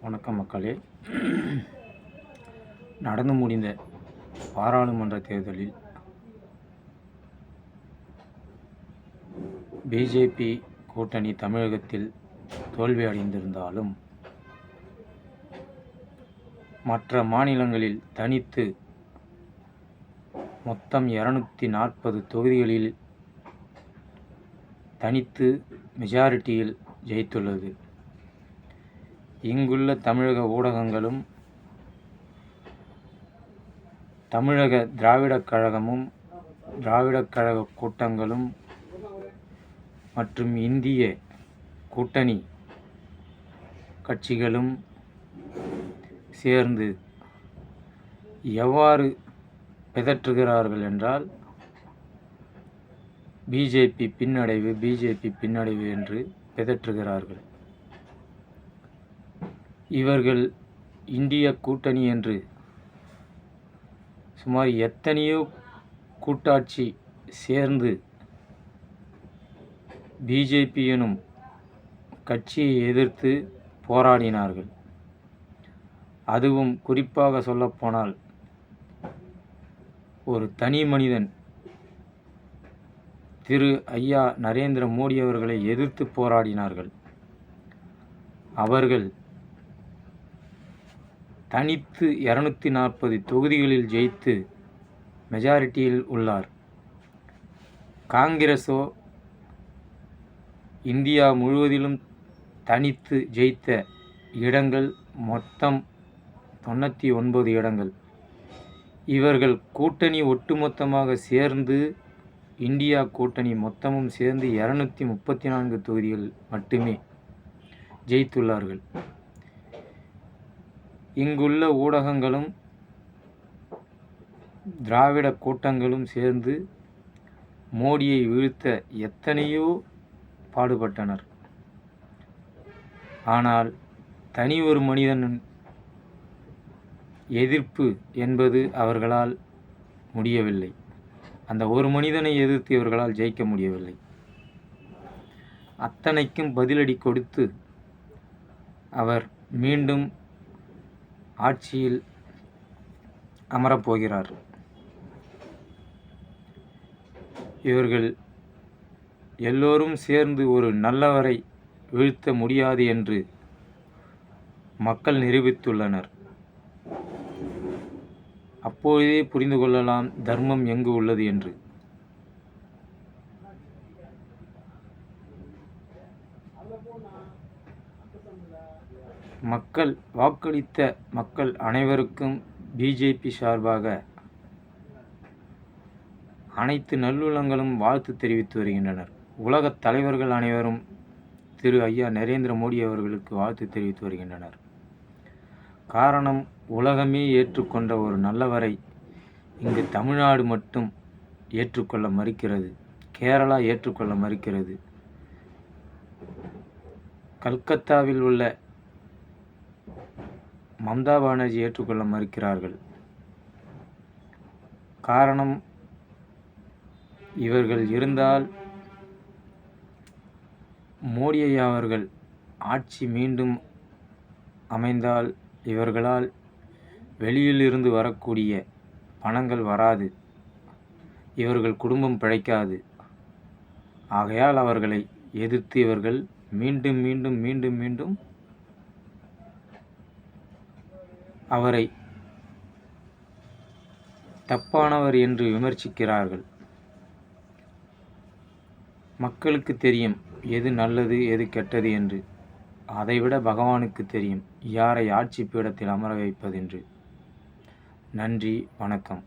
வணக்கம் மக்களே. நடந்து முடிந்த பாராளுமன்ற தேர்தலில் பிஜேபி கூட்டணி தமிழகத்தில் தோல்வி அடைந்திருந்தாலும் மற்ற மாநிலங்களில் தனித்து மொத்தம் இரநூத்தி நாற்பது தொகுதிகளில் தனித்து மெஜாரிட்டியில் ஜெயித்துள்ளது. இங்குள்ள தமிழக ஊடகங்களும் தமிழக திராவிடக் கழகமும் திராவிடக் கழக கூட்டங்களும் மற்றும் இந்திய கூட்டணி கட்சிகளும் சேர்ந்து எவ்வாறு பிதற்றுகிறார்கள் என்றால் பிஜேபி பின்னடைவு பிஜேபி பின்னடைவு என்று பிதற்றுகிறார்கள். இவர்கள் இந்திய கூட்டணி என்று. சுமார் எத்தனையோ கூட்டாட்சி சேர்ந்து பிஜேபி எனும் கட்சியை எதிர்த்து போராடினார்கள். அதுவும் குறிப்பாக சொல்லப்போனால் ஒரு தனி மனிதன் திரு ஐயா நரேந்திர மோடி அவர்களை எதிர்த்து போராடினார்கள். அவர்கள் தனித்து இரநூத்தி நாற்பது தொகுதிகளில் ஜெயித்து மெஜாரிட்டியில் உள்ளார். காங்கிரஸோ இந்தியா முழுவதிலும் தனித்து ஜெயித்த இடங்கள் மொத்தம் தொண்ணூற்றி ஒன்பது இடங்கள். இவர்கள் கூட்டணி ஒட்டுமொத்தமாக சேர்ந்து இந்தியா கூட்டணி மொத்தமும் சேர்ந்து இரநூத்தி முப்பத்தி நான்கு தொகுதிகள் மட்டுமே ஜெயித்துள்ளார்கள். இங்குள்ள ஊடகங்களும் திராவிட கூட்டங்களும் சேர்ந்து மோடியை வீழ்த்த எத்தனையோ பாடுபட்டனர். ஆனால் தனி ஒரு மனிதன் எதிர்ப்பு என்பது அவர்களால் முடியவில்லை. அந்த ஒரு மனிதனை எதிர்த்து இவர்களால் ஜெயிக்க முடியவில்லை. அத்தனைக்கும் பதிலடி கொடுத்து அவர் மீண்டும் ஆட்சியில் அமரப்போகிறார். இவர்கள் எல்லோரும் சேர்ந்து ஒரு நல்லவரை வீழ்த்த முடியாது என்று மக்கள் நிரூபித்துள்ளனர். அப்பொழுதே புரிந்து கொள்ளலாம் தர்மம் எங்கு உள்ளது என்று. மக்கள் வாக்களித்த மக்கள் அனைவருக்கும் பிஜேபி சார்பாக அனைத்து நல்லுள்ளங்களும் வாழ்த்து தெரிவித்து வருகின்றனர். உலகத் தலைவர்கள் அனைவரும் திரு ஐயா நரேந்திர மோடி அவர்களுக்கு வாழ்த்து தெரிவித்து வருகின்றனர். காரணம் உலகமே ஏற்றுக்கொண்ட ஒரு நல்லவரை இங்கு தமிழ்நாடு மட்டும் ஏற்றுக்கொள்ள மறுக்கிறது. கேரளா ஏற்றுக்கொள்ள மறுக்கிறது. கல்கத்தாவில் உள்ள மம்தா பானர்ஜி ஏற்றுக்கொள்ள மறுக்கிறார்கள். காரணம் இவர்கள் இருந்தால் மோடி அவர்கள் ஆட்சி மீண்டும் அமைந்தால் இவர்களால் வெளியிலிருந்து வரக்கூடிய பணங்கள் வராது. இவர்கள் குடும்பம் பிழைக்காது. ஆகையால் அவர்களை எதிர்த்து இவர்கள் மீண்டும் மீண்டும் மீண்டும் மீண்டும் அவரை தப்பானவர் என்று விமர்சிக்கிறார்கள். மக்களுக்கு தெரியும் எது நல்லது எது கெட்டது என்று. அதைவிட பகவானுக்கு தெரியும் யாரை ஆட்சி பீடத்தில் அமர வைப்பதென்று நன்றி வணக்கம்.